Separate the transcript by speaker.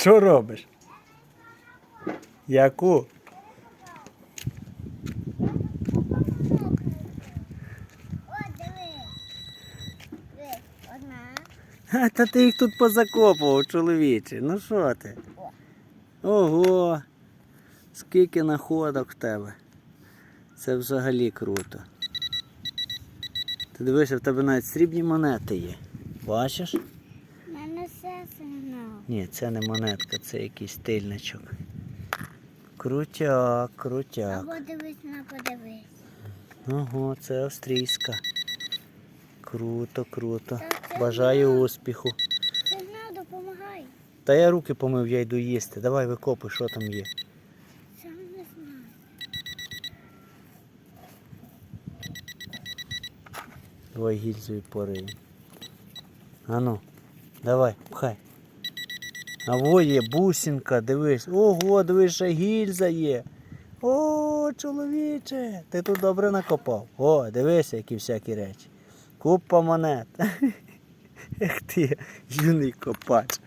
Speaker 1: Що робиш? Яку? А, та ти їх тут позакопував, чоловіче. Ну що ти? Ого! Скільки находок в тебе. Це взагалі круто. Ти дивишся, в тебе навіть срібні монети є. Бачиш?
Speaker 2: Мене сигнал.
Speaker 1: Ні, це не монетка, це якийсь тильничок. Крутяк, крутяк.
Speaker 2: Або дивись на подивись.
Speaker 1: Ого, це австрійська. Круто, круто. Бажаю успіху.
Speaker 2: Сигнал допомагай.
Speaker 1: Та я руки помив, я йду їсти. Давай викопуй, що там є.
Speaker 2: Сам не знаю.
Speaker 1: Давай гільзою порив. Ану, давай, пхай. А во є бусинка, дивись. Ого, дивись, ще гільза є. О, чоловіче, ти тут добре накопав. О, дивися, які всякі речі. Купа монет. Ех ти, юний копач.